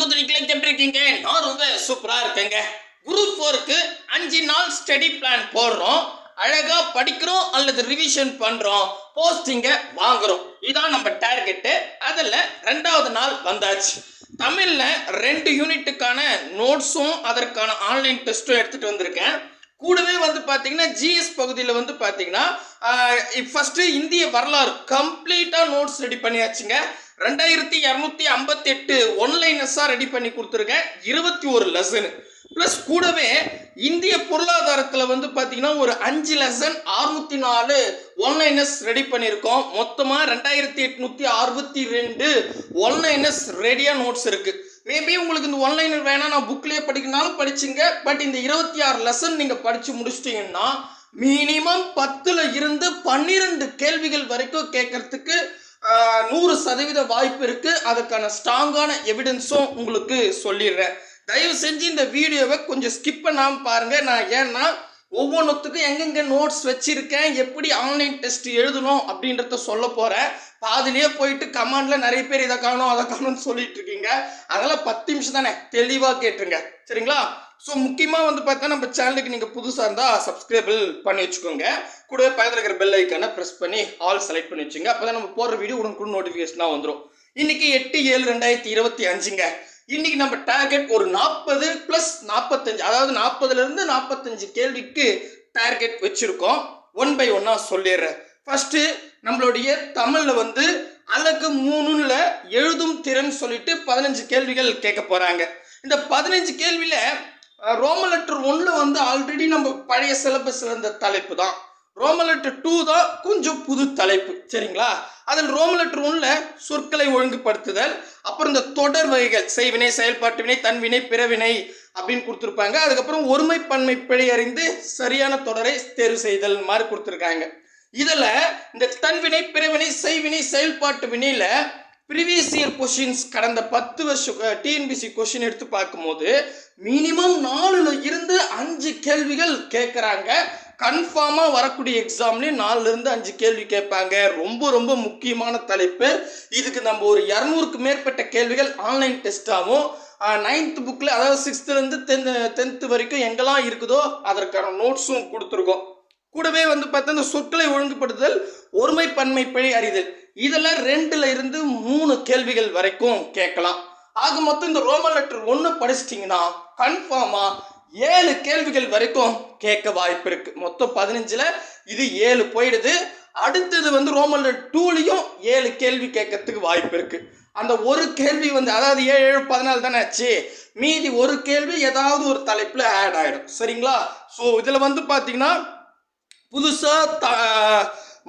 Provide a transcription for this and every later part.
குதிரைகளுக்கு எப்படி இருக்கீங்க? நான் ரொம்ப சூப்பராக இருக்கேங்க. குரூப் ஃபோருக்கு அஞ்சு நாள் ஸ்டடி பிளான் போடுறோம். அழகாக படிக்கிறோம் அல்லது ரிவிஷன் பண்ணுறோம் போஸ்டிங்க வாங்குறோம். இதான் நம்ம டார்கெட்டு அதில் ரெண்டாவது நாள் வந்தாச்சு. தமிழில் ரெண்டு யூனிட்டுக்கான நோட்ஸும் அதற்கான ஆன்லைன் டெஸ்ட்டும் எடுத்துகிட்டு வந்திருக்கேன். கூடவே வந்து பார்த்தீங்கன்னா ஜிஎஸ் பகுதியில் வந்து பார்த்தீங்கன்னா ஃபஸ்ட்டு இந்திய வரலாறு கம்ப்ளீட்டாக நோட்ஸ் ரெடி பண்ணியாச்சுங்க. ரெண்டாயிரத்தி இரநூத்தி ஐம்பத்தி எட்டு ஒன்லைனஸாக ரெடி பண்ணி கொடுத்துருக்கேன். இருபத்தி ஒரு லெசனு ப்ளஸ் கூடவே இந்திய பொருளாதாரத்தில் வந்து பார்த்தீங்கன்னா ஒரு அஞ்சு லெசன் அறுநூத்தி நாலு ஒன்லைனஸ் ரெடி பண்ணியிருக்கோம். மொத்தமாக ரெண்டாயிரத்தி எட்நூற்றி அறுபத்தி ரெண்டு ஒன்லைனஸ் ரெடியாக நோட்ஸ் இருக்குது மேபி உங்களுக்கு இந்த ஒன்லைனர் வேணாம் நான் புக்லேயே படிக்கனாலும் படிச்சுங்க. பட் இந்த இருபத்தி ஆறு லெசன் நீங்கள் படித்து முடிச்சிட்டிங்கன்னா மினிமம் பத்தில் இருந்து பன்னிரெண்டு கேள்விகள் வரைக்கும் கேட்கறதுக்கு நூறு சதவீத வாய்ப்பு இருக்கு. அதுக்கான ஸ்ட்ராங்கான எவிடன்ஸும் உங்களுக்கு சொல்லிடுறேன். தயவு செஞ்சு இந்த வீடியோவை கொஞ்சம் ஸ்கிப் பண்ணாமல் பாருங்க. நான் ஏன்னா ஒவ்வொன்றுத்துக்கும் எங்கெங்க நோட்ஸ் வச்சிருக்கேன் எப்படி ஆன்லைன் டெஸ்ட் எழுதணும் அப்படின்றத சொல்ல போகிறேன் பாதிலேயே போயிட்டு கமாண்டில் நிறைய பேர் இதை காணும் அதை காணும்னு சொல்லிட்டு இருக்கீங்க. அதெல்லாம் பத்து நிமிஷம் தானே? தெளிவாக கேட்டுருங்க. சரிங்களா? ஸோ முக்கியமாக வந்து பார்த்தா நம்ம சேனலுக்கு நீங்கள் புதுசாக இருந்தால் சப்ஸ்கிரைபிள் பண்ணி வச்சுக்கோங்க. கூடவே பக்கத்தில் இருக்கிற பெல் ஐக்கானை ப்ரெஸ் பண்ணி ஆல் செலக்ட் பண்ணி வச்சுங்க. அப்போ தான் நம்ம போடுற வீடியோ உடனுக்குடன் நோட்டிஃபிகேஷனாக வந்துடும் இன்றைக்கி எட்டு ஏழு ரெண்டாயிரத்தி இருபத்தி அஞ்சுங்க. இன்றைக்கி நம்ம டார்கெட் ஒரு நாற்பது ப்ளஸ் நாற்பத்தஞ்சு அதாவது நாற்பதுலேருந்து நாற்பத்தஞ்சு கேள்விக்கு டார்கெட் வச்சுருக்கோம். ஒன் பை ஒன்னாக சொல்லிடுறேன். ஃபஸ்ட்டு நம்மளுடைய தமிழில் வந்து அழகு மூணுல எழுதும் திறன் சொல்லிட்டு பதினஞ்சு கேள்விகள் கேட்க போகிறாங்க இந்த பதினஞ்சு கேள்வியில் ரோம லெட்டர் ஒன்றில் வந்து ஆல்ரெடி நம்ம பழைய சிலபஸில் இருந்த தலைப்பு தான். ரோம லெட்டர் டூ தான் கொஞ்சம் புது தலைப்பு சரிங்களா? அதில் ரோம லெட்டர் ஒன்றில் சொற்களை ஒழுங்குபடுத்துதல் அப்புறம் இந்த தொடர் வகைகள் செய்வினை செயல்பாட்டு வினை தன்வினை பிறவினை அப்படின்னு கொடுத்துருப்பாங்க. அதுக்கப்புறம் ஒருமை பன்மை பிழை அறிந்து சரியான தொடரை தேர்வு செய்தல் மாதிரி கொடுத்துருக்காங்க. இதில் இந்த தன்வினை பிறவினை செய்வினை செயல்பாட்டு வினையில் ப்ரீவியஸ் இயர் கொஷின்ஸ் கடந்த பத்து வருஷம் டிஎன்பிசி கொஷின் எடுத்து பார்க்கும்போது மினிமம் நாலுல இருந்து அஞ்சு கேள்விகள் கேட்குறாங்க. கன்ஃபார்மாக வரக்கூடிய எக்ஸாம்லேயும் நாலுலேருந்து அஞ்சு கேள்வி கேட்பாங்க. ரொம்ப ரொம்ப முக்கியமான தலைப்பு. இதுக்கு நம்ம ஒரு இரநூறுக்கு மேற்பட்ட கேள்விகள் ஆன்லைன் டெஸ்ட்டாகவும் நைன்த் புக்கில் அதாவது சிக்ஸ்த்துலேருந்து டென்த் டென்த்து வரைக்கும் எங்கெல்லாம் இருக்குதோ அதற்கான நோட்ஸும் கொடுத்துருக்கோம். கூடவே வந்து பார்த்தா இந்த சொற்களை ஒழுங்குபடுத்துதல் ஒருமை பன்மை பிழை அறிதல். இதில் ரெண்டுல இருந்து மூணு கேள்விகள் வரைக்கும் கேட்கலாம். ஆக மொத்தம் இந்த ரோமன் லெட்டர் ஒன்று படிச்சிட்டிங்கன்னா கன்ஃபார்மாக ஏழு கேள்விகள் வரைக்கும் கேட்க வாய்ப்பு இருக்கு. மொத்தம் பதினஞ்சில் இது ஏழு போயிடுது. அடுத்தது வந்து ரோமன் லெட்டர் டூலையும் ஏழு கேள்வி கேட்கறதுக்கு வாய்ப்பு இருக்கு. அந்த ஒரு கேள்வி வந்து அதாவது ஏழு ஏழு பதினாலு தானே ஆச்சு? மீதி ஒரு கேள்வி ஏதாவது ஒரு தலைப்பில் ஆட் ஆகிடும் சரிங்களா? ஸோ இதில் வந்து பார்த்தீங்கன்னா புதுசாக த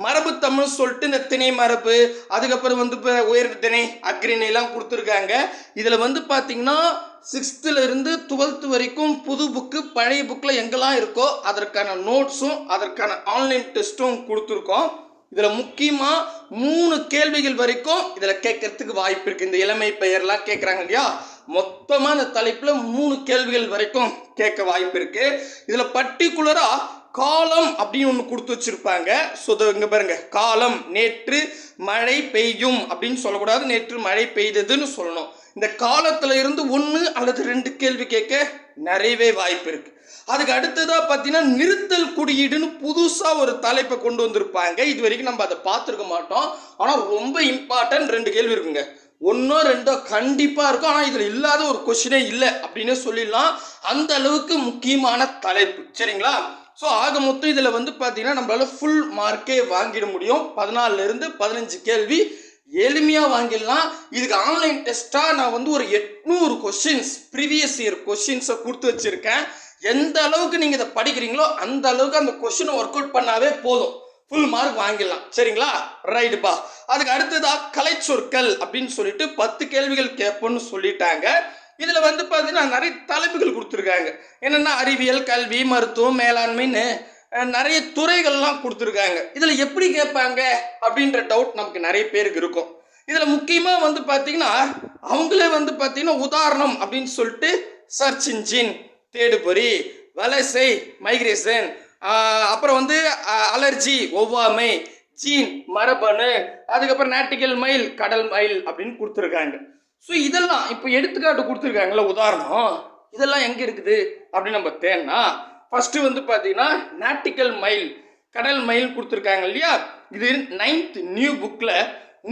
மரபு தமிழ் சொல்லிட்டு இந்த திணை மரபு அதுக்கப்புறம் வந்து இப்போ உயர் திணை அக்ரிணைலாம் கொடுத்துருக்காங்க. இதில் வந்து பார்த்தீங்கன்னா சிக்ஸ்த்துலேருந்து டுவெல்த்து வரைக்கும் புது புக்கு பழைய புக்கில் எங்கெல்லாம் இருக்கோ அதற்கான நோட்ஸும் அதற்கான ஆன்லைன் டெஸ்ட்டும் கொடுத்துருக்கோம். இதில் முக்கியமாக மூணு கேள்விகள் வரைக்கும் இதில் கேட்கறதுக்கு வாய்ப்பு இருக்குது இந்த இளமை பெயர்லாம் கேட்குறாங்க இல்லையா? மொத்தமாக இந்த தலைப்பில் மூணு கேள்விகள் வரைக்கும் கேட்க வாய்ப்பு இருக்குது இதில் பர்டிகுலராக காலம் அப்படின்னு ஒன்று கொடுத்து வச்சுருப்பாங்க. ஸோ இங்கே பாருங்க. காலம் நேற்று மழை பெய்யும் அப்படின்னு சொல்லக்கூடாது. நேற்று மழை பெய்ததுன்னு சொல்லணும். இந்த காலத்தில் இருந்து ஒன்று அல்லது ரெண்டு கேள்வி கேட்க நிறையவே வாய்ப்பு இருக்கு. அதுக்கு அடுத்ததாக பார்த்தீங்கன்னா நிறுத்தல் குறியீடுன்னு புதுசாக ஒரு தலைப்பை கொண்டு வந்திருப்பாங்க. இது வரைக்கும் நம்ம அதை பார்த்துருக்க மாட்டோம். ஆனால் ரொம்ப இம்பார்ட்டன்ட் ரெண்டு கேள்வி இருக்குங்க. ஒன்றோ ரெண்டோ கண்டிப்பாக இருக்கும். ஆனால் இதில் இல்லாத ஒரு கொஷினே இல்லை அப்படின்னு சொல்லிடலாம். அந்த அளவுக்கு முக்கியமான தலைப்பு. சரிங்களா? ஸோ ஆக மொத்தம் இதில் வந்து பார்த்தீங்கன்னா நம்மளால் ஃபுல் மார்க்கே வாங்கிட முடியும். பதினாலிருந்து பதினஞ்சு கேள்வி. எளிமையாக வாங்கிடலாம். இதுக்கு ஆன்லைன் டெஸ்ட்டாக நான் வந்து ஒரு எட்நூறு கொஷின்ஸ் ப்ரீவியஸ் இயர் கொஷின்ஸை கொடுத்து வச்சுருக்கேன். எந்த அளவுக்கு நீங்கள் இதை படிக்கிறீங்களோ அந்த அளவுக்கு அந்த கொஷினை ஒர்க் அவுட் பண்ணாவே போதும். ஃபுல் மார்க் வாங்கிடலாம். சரிங்களா? ரைட்டுப்பா அதுக்கு அடுத்ததாக கலை சொற்கள் அப்படின்னு சொல்லிட்டு பத்து கேள்விகள் கேட்போன்னு சொல்லிட்டாங்க. இதில் வந்து பார்த்தீங்கன்னா நிறைய தலைப்புகள் கொடுத்துருக்காங்க. என்னென்னா அறிவியல் கல்வி மருத்துவம் மேலாண்மைன்னு நிறைய துறைகள்லாம் கொடுத்துருக்காங்க. இதில் எப்படி கேட்பாங்க அப்படின்ற டவுட் நமக்கு நிறைய பேருக்கு இருக்கும். இதில் முக்கியமாக வந்து பார்த்தீங்கன்னா அவங்களே வந்து பார்த்தீங்கன்னா உதாரணம் அப்படின்னு சொல்லிட்டு சர்ச் இன்ஜின் தேடுபொறி வலசை மைக்ரேஷன் அப்புறம் வந்து அலர்ஜி ஒவ்வாமை ஜீன் மரபணு அதுக்கப்புறம் நாட்டிக்கல் மயில் கடல் மயில் அப்படின்னு கொடுத்துருக்காங்க. ஸோ இதெல்லாம் இப்போ எடுத்துக்காட்டு கொடுத்துருக்காங்கல்ல உதாரணம். இதெல்லாம் எங்கே இருக்குது? அப்படின்னு நம்ம தேன்னா ஃபஸ்ட்டு வந்து பார்த்தீங்கன்னா நாட்டிக்கல் மைல் கடல் மைல் கொடுத்துருக்காங்க இல்லையா? இது நைன்த் நியூ புக்கில்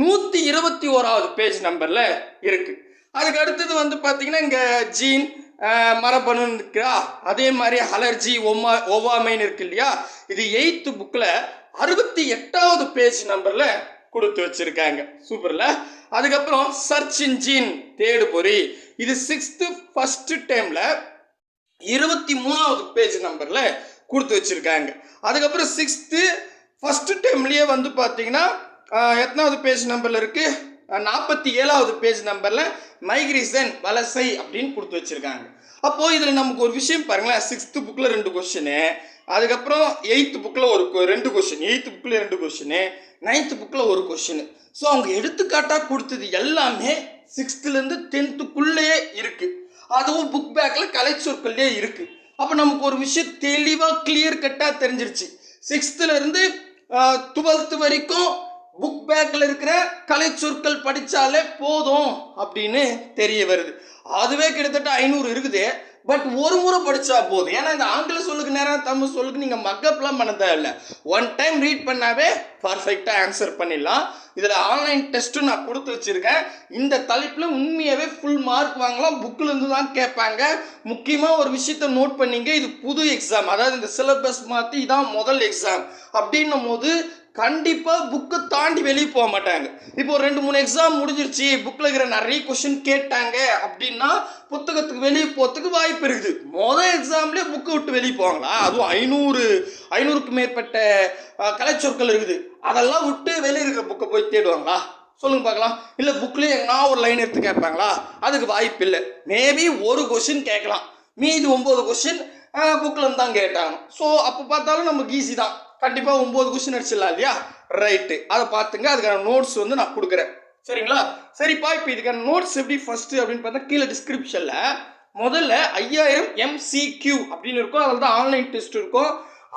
நூற்றி இருபத்தி ஓராவது பேஜ் நம்பரில் இருக்குது அதுக்கு அடுத்தது வந்து பார்த்தீங்கன்னா இங்கே ஜீன் மரபணுன்னு இருக்கிறா அதே மாதிரி அலர்ஜி ஒவ்வா ஒவ்வாமைன்னு இருக்கு இல்லையா? இது எயித்து புக்கில் அறுபத்தி எட்டாவது பேஜ் நம்பரில் கொடுத்து வச்சுருக்காங்க. சூப்பரில் அதுக்கப்புறம் சர்ச் இன்ஜின் தேடு பொறி. இது சிக்ஸ்த்து ஃபஸ்ட்டு டைமில் இருபத்தி மூணாவது பேஜ் நம்பரில் கொடுத்து வச்சுருக்காங்க. அதுக்கப்புறம் சிக்ஸ்த்து ஃபஸ்ட்டு டைம்லேயே வந்து பார்த்தீங்கன்னா எத்தனாவது பேஜ் நம்பரில் இருக்குது நாற்பத்தி ஏழாவது பேஜ் நம்பரில் மைக்ரேஷன் வலசை அப்படின்னு கொடுத்து வச்சுருக்காங்க. அப்போது இதில் நமக்கு ஒரு விஷயம் பாருங்களேன் சிக்ஸ்த்து புக்கில் ரெண்டு கொஷினு அதுக்கப்புறம் எயித்து புக்கில் ஒரு கொ- ரெண்டு கொஷின் எயித்து புக்கில் ரெண்டு கொஷினு நைன்த்து புக்கில் ஒரு கொஷின் ஸோ அவங்க எடுத்துக்காட்டாக கொடுத்தது எல்லாமே சிக்ஸ்த்துலேருந்து டென்த்துக்குள்ளேயே இருக்குது அதுவும் புக் பேக்கில் கலைச்சொற்கள்லேயே இருக்குது அப்போ நமக்கு ஒரு விஷயம் தெளிவாக கிளியர் கட்டாக தெரிஞ்சிருச்சு. சிக்ஸ்த்துலேருந்து டுவெல்த்து வரைக்கும் புக் பேக்கில் இருக்கிற கலைச்சொற்கள் படித்தாலே போதும் அப்படின்னு தெரிய வருது. அதுவே கிட்டத்தட்ட ஐநூறு இருக்குது. பட் ஒரு முறை படித்தா போதும். ஏன்னா இந்த ஆங்கில சொல்லுக்கு நேரம் தமிழ் சொல்லுக்கு நீங்கள் மக்கப்லாம் பண்ண தேவையில்ல. ஒன் டைம் ரீட் பண்ணாவே பர்ஃபெக்டாக ஆன்சர் பண்ணிடலாம். இதில் ஆன்லைன் டெஸ்ட்டும் நான் கொடுத்து வச்சுருக்கேன். இந்த தலைப்பில் உண்மையாகவே ஃபுல் மார்க் வாங்கலாம். புக்கிலேருந்து தான் கேட்பாங்க. முக்கியமாக ஒரு விஷயத்த நோட் பண்ணீங்க. இது புது எக்ஸாம் அதாவது இந்த சிலபஸ் மாற்றி இதான் முதல் எக்ஸாம் அப்படின்னும் போது கண்டிப்பாக புக்கை தாண்டி வெளியே போக மாட்டாங்க. இப்போ ஒரு ரெண்டு மூணு எக்ஸாம் முடிஞ்சிருச்சு புக்கில் இருக்கிற நிறைய கொஷின் கேட்டாங்க அப்படின்னா புத்தகத்துக்கு வெளியே போகிறதுக்கு வாய்ப்பு இருக்குது. மொதல் எக்ஸாம்லேயே புக்கை விட்டு வெளியே போவாங்களா? அதுவும் ஐநூறு ஐநூறுக்கு மேற்பட்ட கலைச்சொற்கள் இருக்குது. அதெல்லாம் விட்டு வெளியே இருக்கிற புக்கை போய் தேடுவாங்களா? சொல்லுங்க பார்க்கலாம். இல்லை புக்லேயே எங்கன்னா ஒரு லைன் எடுத்து கேட்பாங்களா? அதுக்கு வாய்ப்பு இல்லை. மேபி ஒரு கொஷின் கேட்கலாம். மீதி ஒம்பது கொஷின் புக்கில் இருந்து தான் கேட்டாங்க ஸோ அப்போ பார்த்தாலும் நமக்கு ஈஸி தான். கண்டிப்பாக ஒம்பது கொஸ்டின் அடிச்சிடலாம் இல்லையா? ரைட்டு அதை பார்த்துங்க அதுக்கான நோட்ஸ் வந்து நான் கொடுக்குறேன். சரிங்களா? சரிப்பா இப்போ இதுக்கான நோட்ஸ் எப்படி ஃபஸ்ட்டு அப்படின்னு பார்த்தா கீழே டிஸ்கிரிப்ஷனில் முதல்ல ஐயாயிரம் எம்சிக்யூ அப்படின்னு இருக்கும். அதில் தான் ஆன்லைன் டெஸ்ட் இருக்கும்.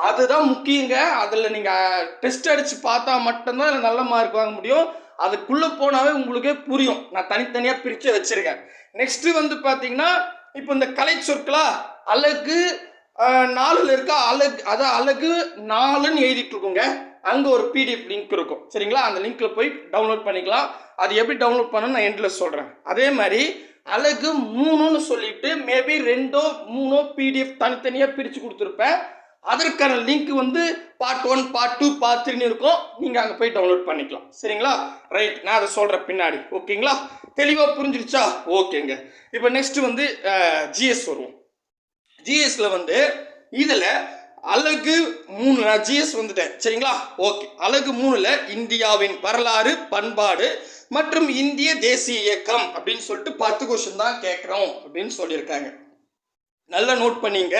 அதுதான் முக்கியங்க. அதில் நீங்கள் டெஸ்ட் அடித்து பார்த்தா மட்டும்தான் அதில் நல்ல மார்க் வாங்க முடியும். அதுக்குள்ளே போனாவே உங்களுக்கே புரியும். நான் தனித்தனியாக பிரித்து வச்சுருக்கேன். நெக்ஸ்ட்டு வந்து பார்த்தீங்கன்னா இப்போ இந்த கலை சொற்களா அழகு நாலில் இருக்க? அழகு அதான் அழகு நாலுன்னு எழுதிட்டு இருக்குங்க. அங்கே ஒரு பிடிஎஃப் லிங்க் இருக்கும். சரிங்களா? அந்த லிங்க்கில் போய் டவுன்லோட் பண்ணிக்கலாம். அது எப்படி டவுன்லோட் பண்ணணும் நான் எண்டில் சொல்கிறேன் அதே மாதிரி அழகு மூணுன்னு சொல்லிட்டு மேபி ரெண்டோ மூணோ பிடிஎஃப் தனித்தனியாக பிரித்து கொடுத்துருப்பேன். அதற்கான லிங்க் வந்து part one part two part த்ரீன்னு இருக்கும். நீங்கள் அங்கே போய் டவுன்லோட் பண்ணிக்கலாம். சரிங்களா? ரைட் நான் அதை சொல்கிறேன் பின்னாடி. ஓகேங்களா தெளிவாக புரிஞ்சிருச்சா? ஓகேங்க இப்போ நெக்ஸ்ட் வந்து ஜிஎஸ் வருவோம். ஜிஎஸ்ல வந்து இதில் அழகு மூணு நான் ஜிஎஸ் வந்துட்டேன். சரிங்களா? ஓகே அழகு மூணுல இந்தியாவின் வரலாறு பண்பாடு மற்றும் இந்திய தேசிய இயக்கம் அப்படின்னு சொல்லிட்டு பத்து கொஸ்டின் தான் கேட்குறோம் அப்படின்னு சொல்லியிருக்காங்க. நல்லா நோட் பண்ணிங்க.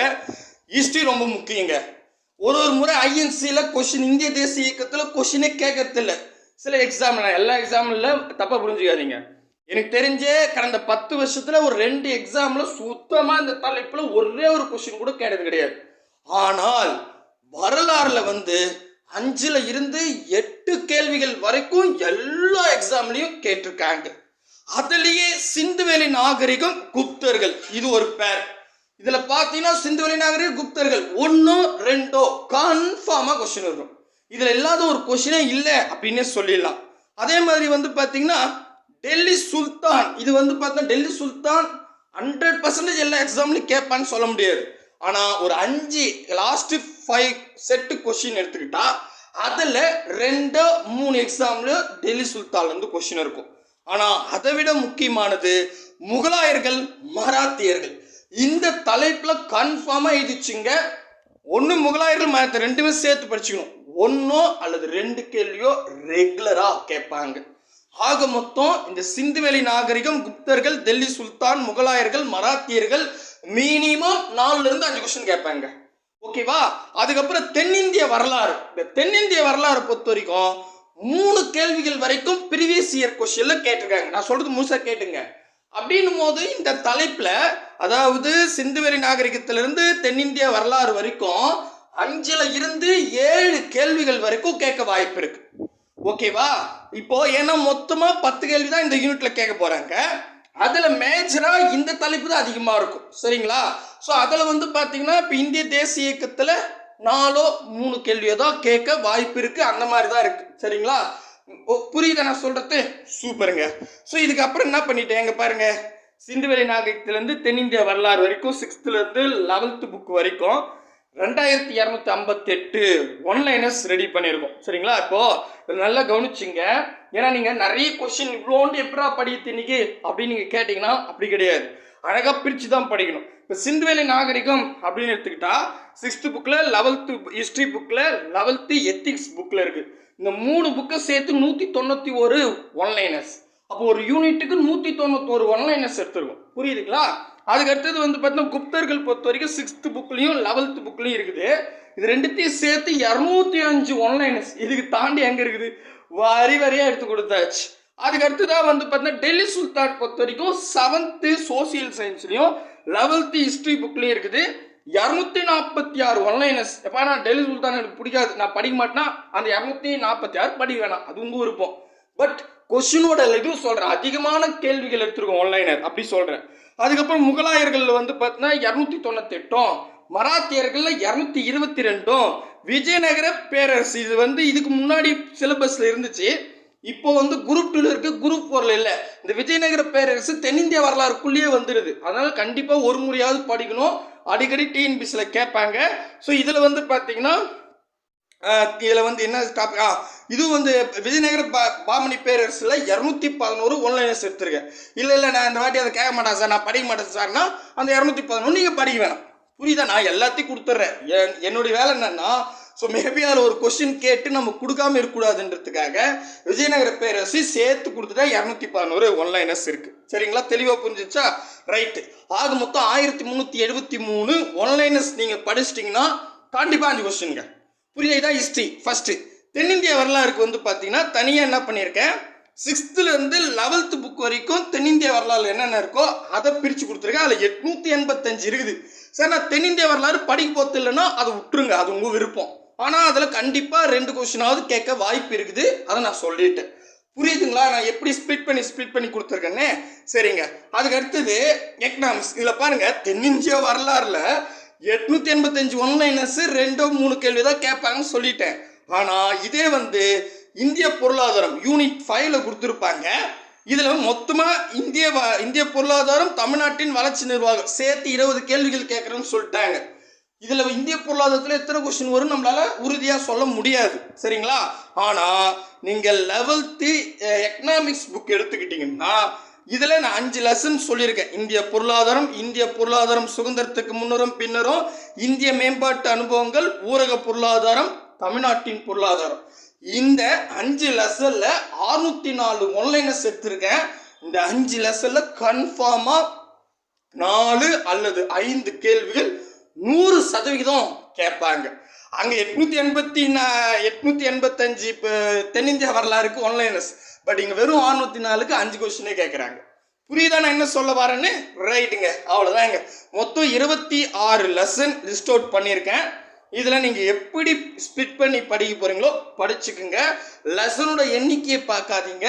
ஹிஸ்ட்ரி ரொம்ப முக்கியங்க. ஒரு ஒரு முறை ஐஎன்சியில் கொஷின் இந்திய தேசிய இயக்கத்தில் கொஷினே கேட்கறதில்ல. சில எக்ஸாம் எல்லா எக்ஸாமில் தப்பாக புரிஞ்சுக்காதீங்க. எனக்கு தெரிஞ்சே கடந்த பத்து வருஷத்தில் ஒரு ரெண்டு எக்ஸாமில் சுத்தமாக இந்த தலைப்பில் ஒரே ஒரு கொஷின் கூட கேட்டது கிடையாது. ஆனால் வரலாறுல வந்து அஞ்சுல இருந்து எட்டு கேள்விகள் வரைக்கும் எல்லா எக்ஸாம்லேயும் கேட்டிருக்காங்க. அதுலேயே சிந்துவெளி நாகரிகம் குப்தர்கள். இது ஒரு பேர் இதுல பார்த்தீங்கன்னா சிந்துவெளி நாகரிகம் குப்தர்கள். ஒன்றோ ரெண்டோ கன்ஃபார்மாக கொஸ்டின் இருக்கும் இதுல இல்லாத ஒரு கொஸ்டினே இல்லை அப்படின்னே சொல்லிடலாம். அதே மாதிரி வந்து பார்த்தீங்கன்னா டெல்லி சுல்தான். இது வந்து பார்த்தா டெல்லி சுல்தான் ஹண்ட்ரட் பர்சன்டேஜ் எல்லா எக்ஸாம்லையும் கேட்பான்னு சொல்ல முடியாது. ஆனால் ஒரு அஞ்சு லாஸ்ட் ஃபைவ் செட்டு கொஷின் எடுத்துக்கிட்டா அதில் ரெண்டு மூணு எக்ஸாமில் டெல்லி சுல்தான்லேருந்து கொஷின் இருக்கும். ஆனால் அதை விட முக்கியமானது முகலாயர்கள் மராத்தியர்கள். இந்த தலைப்பில் கன்ஃபார்மாக எழுதிச்சுங்க. ஒன்று முகலாயர்கள் மரத்தை ரெண்டுமே சேர்த்து படிச்சுக்கணும். ஒன்றோ அல்லது ரெண்டு கேள்வியோ ரெகுலராக கேட்பாங்க. ஆக மொத்தம் இந்த சிந்துவெளி நாகரிகம் குப்தர்கள் டெல்லி சுல்தான் முகலாயர்கள் மராத்தியர்கள் மினிமம் நாலுல இருந்து அஞ்சு கொஸ்டின் கேட்பாங்க. ஓகேவா அதுக்கப்புறம் தென்னிந்திய வரலாறு. இந்த தென்னிந்திய வரலாறு பொறுத்த வரைக்கும் மூணு கேள்விகள் வரைக்கும் ப்ரீவியஸ் இயர் கொஸ்டின்ல கேட்டிருக்காங்க. நான் சொல்றது முழுசா கேட்டுங்க. அப்படின்னும் போது இந்த தலைப்புல அதாவது சிந்துவெளி நாகரிகத்திலிருந்து தென்னிந்திய வரலாறு வரைக்கும் அஞ்சுல இருந்து ஏழு கேள்விகள் வரைக்கும் கேட்க வாய்ப்பு இருக்கு. ஓகேவா? இப்போ ஏன்னா மொத்தமாக பத்து கேள்வி தான் இந்த யூனிட்ல கேட்க போறாங்க. அதில் மேஜராக இந்த தலைப்பு தான் அதிகமாக இருக்கும். சரிங்களா? ஸோ அதில் வந்து பார்த்தீங்கன்னா இப்போ இந்திய தேசிய இயக்கத்தில் நாலோ மூணு கேள்வியோ தான் கேட்க வாய்ப்பு இருக்குது அந்த மாதிரி தான் இருக்குது சரிங்களா புரியுதா நான் சொல்கிறது சூப்பருங்க. ஸோ இதுக்கப்புறம் என்ன பண்ணிட்டேன்? எங்கே பாருங்கள் சிந்துவெளி நாகரிகத்துலேருந்து தென்னிந்திய வரலாறு வரைக்கும் சிக்ஸ்த்துலேருந்து லெவல்த்து புக் வரைக்கும் ரெண்டாயிரத்தி இரநூத்தி ஐம்பத்தெட்டு ஒன்லைனர்ஸ் ரெடி பண்ணியிருக்கோம். சரிங்களா? இப்போ நல்லா கவனிச்சிங்க. ஏன்னா நீங்கள் நிறைய கொஸ்டின் இவ்வளோண்டு எப்படா படிக்கிறது இன்னைக்கு? அப்படின்னு நீங்கள் கேட்டிங்கன்னா அப்படி கிடையாது. அழகாக பிரித்து தான் படிக்கணும். இப்போ சிந்துவெளி நாகரிகம் அப்படின்னு எடுத்துக்கிட்டா சிக்ஸ்த்து புக்கில் லெவல்த்து ஹிஸ்ட்ரி புக்கில் லெவல்த்து எத்திக்ஸ் புக்கில் இருக்குது இந்த மூணு புக்கை சேர்த்து நூற்றி தொண்ணூற்றி ஒரு ஒன்லைனர்ஸ் அப்போ ஒரு யூனிட்டுக்கு நூற்றி தொண்ணூத்தோரு ஒன்லைனர்ஸ் எடுத்துருக்கோம். புரியுதுங்களா? அதுக்கு அடுத்தது வந்து பார்த்தீங்கன்னா குப்தர்கள் பொறுத்த வரைக்கும் சிக்ஸ்த்து புக்லேயும் லெவல்த்து புக்லேயும் இருக்குது. இது ரெண்டுத்தையும் சேர்த்து இரநூத்தி அஞ்சு ஒன்லைனஸ் இதுக்கு தாண்டி எங்கே இருக்குது? வரி வரியாக எடுத்து கொடுத்தாச்சு. அதுக்கு அடுத்ததாக வந்து பார்த்தீங்கன்னா டெல்லி சுல்தான் பொறுத்த வரைக்கும் செவன்த்து சோசியல் சயின்ஸ்லையும் லெவல்த்து ஹிஸ்ட்ரி புக்லேயும் இருக்குது. இரநூத்தி நாற்பத்தி ஆறு ஒன்லைனஸ் எப்போ நான் டெல்லி சுல்தான் எனக்கு பிடிக்காது. நான் படிக்க மாட்டேன்னா அந்த இரநூத்தி நாற்பத்தி ஆறு படிக்க வேணாம். அது உங்கள் இருப்போம் பட் கொஸ்டினோட இதுவும் சொல்கிறேன் அதிகமான கேள்விகள் எடுத்துருக்கோம் ஒன்லைனர் அப்படி சொல்கிறேன் அதுக்கப்புறம் முகலாயர்கள் வந்து பார்த்தீங்கன்னா இரநூத்தி தொண்ணூத்தெட்டும் மராத்தியர்களில் இரநூத்தி இருபத்தி ரெண்டும் விஜயநகர பேரரசு. இது வந்து இதுக்கு முன்னாடி சிலபஸில் இருந்துச்சு. இப்போ வந்து குரூப் டூல இருக்கு குரூப் ஃபோர்ல இல்லை. இந்த விஜயநகர பேரரசு தென்னிந்திய வரலாறுக்குள்ளேயே வந்துடுது அதனால கண்டிப்பாக ஒரு முறையாவது படிக்கணும். அடிக்கடி டிஎன்பிசியில் கேட்பாங்க. ஸோ இதில் வந்து பார்த்தீங்கன்னா இதில் வந்து என்ன டாபிக் ஆ இது வந்து விஜயநகர பா பாமணி பேரரசில் இரநூத்தி பதினோரு ஒன்லைனர்ஸ் எடுத்திருக்கேன் இல்லை இல்லை நான் இந்த வாட்டி அதை கேட்க மாட்டேன் சார் நான் படிக்க மாட்டேன் சார்னா அந்த இரநூத்தி பதினொன்று நீங்கள் படிக்க வேணாம். புரியுதா? நான் எல்லாத்தையும் கொடுத்துட்றேன் என் என்னுடைய வேலை என்னென்னா ஸோ மேபி அதில் ஒரு கொஸ்டின் கேட்டு நம்ம கொடுக்காம இருக்கக்கூடாதுன்றதுக்காக விஜயநகர பேரரசு சேர்த்து கொடுத்துட்டா இரநூத்தி பதினோரு ஒன்லைனர்ஸ் இருக்குது சரிங்களா? தெளிவாக புரிஞ்சிச்சா? ரைட்டு ஆக மொத்தம் ஆயிரத்தி முந்நூற்றி எழுபத்தி மூணு ஒன்லைனர்ஸ் நீங்கள் படிச்சிட்டிங்கன்னா கண்டிப்பாக அஞ்சு கொஸ்டின்ங்க புரியுதா? ஹிஸ்ட்ரி ஃபஸ்ட்டு தென்னிந்திய வரலாறுக்கு வந்து பார்த்தீங்கன்னா தனியாக என்ன பண்ணியிருக்கேன்? சிக்ஸ்த்துலேருந்து லெவல்த்து புக் வரைக்கும் தென்னிந்திய வரலாறு என்னென்ன இருக்கோ அதை பிரித்து கொடுத்துருக்கேன். அதில் எட்நூற்றி எண்பத்தஞ்சு இருக்குது. சார் நான் தென்னிந்திய வரலாறு படிக்க போகிறது இல்லைன்னா அதை விட்டுருங்க. அது உங்கள் விருப்பம். ஆனால் அதில் கண்டிப்பாக ரெண்டு கொஸ்டினாவது கேட்க வாய்ப்பு இருக்குது. அதை நான் சொல்லிட்டேன். புரியுதுங்களா? நான் எப்படி ஸ்ப்ளிட் பண்ணி ஸ்ப்ளிட் பண்ணி கொடுத்துருக்கேன்னே? சரிங்க. அதுக்கு அடுத்தது எக்கனாமிக்ஸ் இதில் பாருங்கள் தென்னிந்திய வரலாறுல எட்நூற்றி எண்பத்தஞ்சு ஒன்லைனர்ஸ் ரெண்டோ மூணு கேள்வி தான் கேட்பாங்கன்னு சொல்லிட்டேன். ஆனால் இதே வந்து இந்திய பொருளாதாரம் யூனிட் ஃபைவ்ல கொடுத்துருப்பாங்க. இதில் மொத்தமாக இந்திய வ- இந்திய பொருளாதாரம் தமிழ்நாட்டின் வளர்ச்சி நிர்வாகம். சேர்த்து இருபது கேள்விகள் கேட்குறேன்னு சொல்லிட்டாங்க. இதில் இந்திய பொருளாதாரத்தில் எத்தனை கொஸ்டின் வரும் நம்மளால் உறுதியாக சொல்ல முடியாது. சரிங்களா? ஆனால் நீங்கள் லெவல்த்து எக்கனாமிக்ஸ் புக் எடுத்துக்கிட்டிங்கன்னா இதில் நான் அஞ்சு லெசன் சொல்லியிருக்கேன். இந்திய பொருளாதாரம் இந்திய பொருளாதாரம் சுதந்திரத்துக்கு முன்னரும் பின்னரும் இந்திய மேம்பாட்டு அனுபவங்கள் ஊரக பொருளாதாரம் தமிழ்நாட்டின் பொருளாதாரம். இந்த அஞ்சு லெசனில் அறுநூத்தி நாலு ஒன்லைனஸ் எடுத்திருக்கேன் இந்த அஞ்சு லெசனில் கன்ஃபார்மாக நாலு அல்லது ஐந்து கேள்விகள் நூறு சதவிகிதம் கேட்பாங்க. அங்கே எட்நூத்தி எண்பத்தி எட்நூத்தி எண்பத்தஞ்சு இப்போ தென்னிந்திய வரலாறுக்கு ஒன்லைனஸ் பட் இங்கே வெறும் அறுநூத்தி நாலுக்கு அஞ்சு கொஸ்டினே கேட்குறாங்க. புரியுதா நான் என்ன சொல்ல வரேன்னு? ரைட்டுங்க அவ்வளோதாங்க மொத்தம் இருபத்தி ஆறு லெசன் லிஸ்ட் அவுட் பண்ணியிருக்கேன். இதில் நீங்கள் எப்படி ஸ்பிட் பண்ணி படிக்க போகிறீங்களோ படிச்சுக்குங்க. லெசனோட எண்ணிக்கையை பார்க்காதீங்க.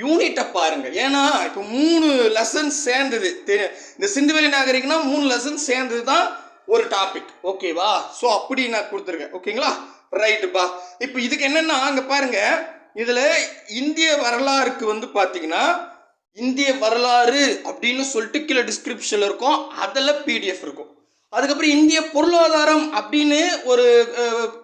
யூனிட்டை பாருங்கள் ஏன்னா இப்போ மூணு லெசன் சேர்ந்தது. தெரி- இந்த சிந்துவெளி நாகரிகம்னா மூணு லெசன் சேர்ந்தது தான் ஒரு டாபிக் ஓகேவா ஸோ அப்படி நான் கொடுத்துருக்கேன். ஓகேங்களா ரைட்டுப்பா இப்போ இதுக்கு என்னென்னா அங்கே பாருங்கள் இதில் இந்திய வரலாறுக்கு வந்து பார்த்தீங்கன்னா இந்திய வரலாறு அப்படின்னு சொல்லிட்டு கீழே டிஸ்கிரிப்ஷனில் இருக்கும். அதில் பிடிஎஃப் இருக்கும். அதுக்கப்புறம் இந்திய பொருளாதாரம் அப்படின்னு ஒரு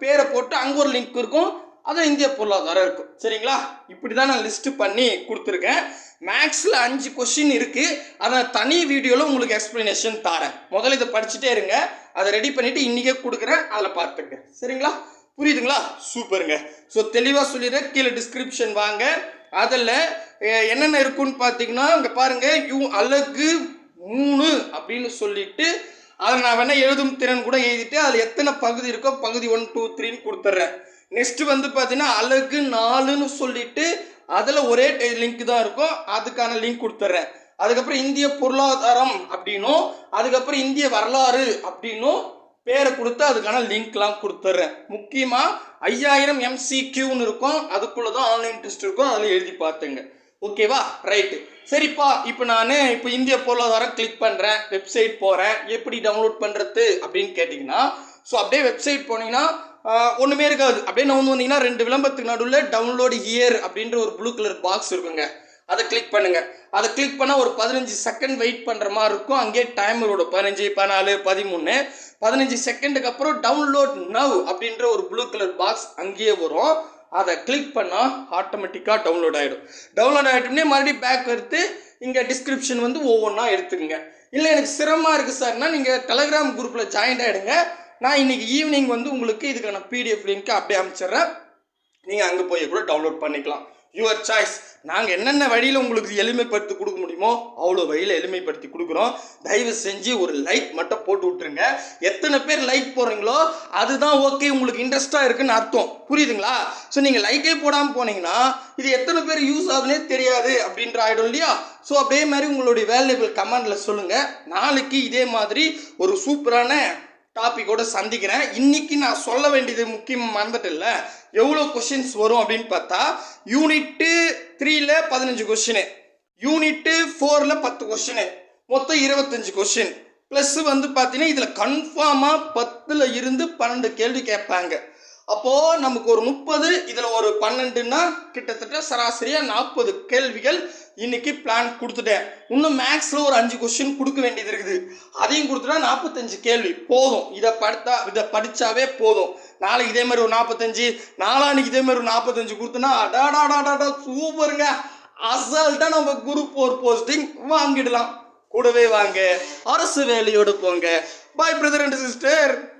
பேரை போட்டு அங்கே ஒரு லிங்க் இருக்கும். அதான் இந்திய பொருளாதாரம் இருக்கும். சரிங்களா? இப்படி தான் நான் லிஸ்ட்டு பண்ணி கொடுத்துருக்கேன். மேக்ஸில் அஞ்சு கொஷின் இருக்குது அதை தனி வீடியோவில் உங்களுக்கு எக்ஸ்ப்ளனேஷன் தரேன் முதல்ல இதை படிச்சுட்டே இருங்க. அதை ரெடி பண்ணிவிட்டு இன்றைக்கே கொடுக்குறேன். அதில் பார்த்துங்க. சரிங்களா? புரியுதுங்களா? சூப்பருங்க. ஸோ தெளிவாக சொல்லிடுறேன். கீழே டிஸ்கிரிப்ஷன் வாங்க. அதில் என்னென்ன இருக்குன்னு பார்த்தீங்கன்னா இங்கே பாருங்கள் யூ அழகு மூணு அப்படின்னு சொல்லிட்டு அதை நான் வேணால் எழுதும் திறன் கூட எழுதிட்டு அதில் எத்தனை பகுதி இருக்கோ பகுதி ஒன் டூ த்ரீன்னு கொடுத்துட்றேன் நெக்ஸ்ட் வந்து பார்த்தீங்கன்னா அழகு நாலுன்னு சொல்லிட்டு அதில் ஒரே லிங்க் தான் இருக்கும். அதுக்கான லிங்க் கொடுத்துட்றேன் அதுக்கப்புறம் இந்திய பொருளாதாரம் அப்படின்னும் அதுக்கப்புறம் இந்திய வரலாறு அப்படின்னும் பேரை கொடுத்து அதுக்கான லிங்க்லாம் கொடுத்துட்றேன் முக்கியமாக ஐயாயிரம் எம்சிக்யூன்னு இருக்கும். அதுக்குள்ளே தான் ஆன்லைன் டெஸ்ட் இருக்கும். அதில் எழுதி பார்த்துங்க. ஓகேவா? ரைட்டு சரிப்பா இப்போ நான் இப்போ இந்திய பொருளாதாரம் கிளிக் பண்ணுறேன் வெப்சைட் போகிறேன் எப்படி டவுன்லோட் பண்ணுறது அப்படின்னு கேட்டிங்கன்னா ஸோ அப்படியே வெப்சைட் போனீங்கன்னா ஒன்றுமே இருக்காது. அப்படியே நான் வந்து வந்தீங்கன்னா ரெண்டு விளம்பரத்துக்கு நடுவில் டவுன்லோடு இயர் அப்படின்ற ஒரு ப்ளூ கலர் பாக்ஸ் இருக்குங்க. அதை கிளிக் பண்ணுங்க. அதை கிளிக் பண்ணால் ஒரு பதினஞ்சு செகண்ட் வெயிட் பண்ணுற மாதிரி இருக்கும். அங்கேயே டைமரோட பதினஞ்சு பதினாலு பதிமூணு. பதினஞ்சு செகண்டுக்கு அப்புறம் டவுன்லோட் நவ் அப்படின்ற ஒரு ப்ளூ கலர் பாக்ஸ் அங்கேயே வரும். அதை கிளிக் பண்ணால் ஆட்டோமேட்டிக்காக டவுன்லோட் ஆகிடும் டவுன்லோட் ஆகிட்டோம்னே மறுபடியும் பேக் எடுத்து இங்கே டிஸ்கிரிப்ஷன் வந்து ஒவ்வொன்றா எடுத்துக்கங்க. இல்லை எனக்கு சிரமமாக இருக்குது சார்னா நீங்கள் டெலகிராம் குரூப்பில் ஜாயின் ஆகிடுங்க நான் இன்னைக்கு ஈவினிங் வந்து உங்களுக்கு இதுக்கான பிடிஎஃப் லிங்க் அப்படியே அனுப்பிச்சிடுறேன். நீங்கள் அங்கே போய் கூட டவுன்லோட் பண்ணிக்கலாம். யுவர் சாய்ஸ் நாங்கள் என்னென்ன வழியில் உங்களுக்கு எளிமைப்படுத்தி கொடுக்க முடியுமோ அவ்வளோ வழியில் எளிமைப்படுத்தி கொடுக்குறோம். தயவு செஞ்சு ஒரு லைக் மட்டும் போட்டு விட்ருங்க எத்தனை பேர் லைக் போடுறீங்களோ அதுதான் ஓகே உங்களுக்கு இன்ட்ரெஸ்ட்டாக இருக்குன்னு அர்த்தம். புரியுதுங்களா? ஸோ நீங்கள் லைக்கே போடாமல் போனீங்கன்னா இது எத்தனை பேர் யூஸ் ஆகுதுனே தெரியாது அப்படின்ற ஆகிடும் இல்லையா? ஸோ அதே மாதிரி உங்களுடைய வேல்யூபிள் கமெண்டில் சொல்லுங்கள் நாளைக்கு இதே மாதிரி ஒரு சூப்பரான டாப்பிக்கோடு சந்திக்கிறேன். இன்னைக்கு நான் சொல்ல வேண்டியது முக்கியம் மறந்துட்டில்ல எவ்வளோ கொஷின்ஸ் வரும் அப்படின்னு பார்த்தா யூனிட்டு த்ரீல பதினஞ்சு கொஷினு யூனிட்டு ஃபோரில் பத்து கொஷினு மொத்தம் இருபத்தஞ்சு கொஷின் ப்ளஸ் வந்து பார்த்தீங்கன்னா இதில் கன்ஃபார்மாக பத்தில் இருந்து பன்னெண்டு கேள்வி கேட்பாங்க. அப்போது நமக்கு ஒரு முப்பது இதில் ஒரு பன்னெண்டுன்னா கிட்டத்தட்ட சராசரியாக நாற்பது கேள்விகள் இன்னைக்கு பிளான் கொடுத்துட்டேன். இன்னும் மேக்ஸில் ஒரு அஞ்சு கொஸ்டின் கொடுக்க வேண்டியது இருக்குது. அதையும் கொடுத்துட்டா நாற்பத்தஞ்சு கேள்வி. போதும். இதை படுத்தா இதை படித்தாவே போதும். நாளைக்கு இதே மாதிரி ஒரு நாற்பத்தஞ்சு நாளான்னைக்கு இதே மாதிரி ஒரு நாற்பத்தஞ்சு கொடுத்தோன்னா அடாடாடாடாடா சூப்பருங்க அசால்ட்டாக நம்ம குரூப் ஒரு போஸ்டிங் வாங்கிடலாம். கூடவே வாங்க. அரசு வேலையோடு போங்க. பாய் பிரதர் அண்ட் சிஸ்டர்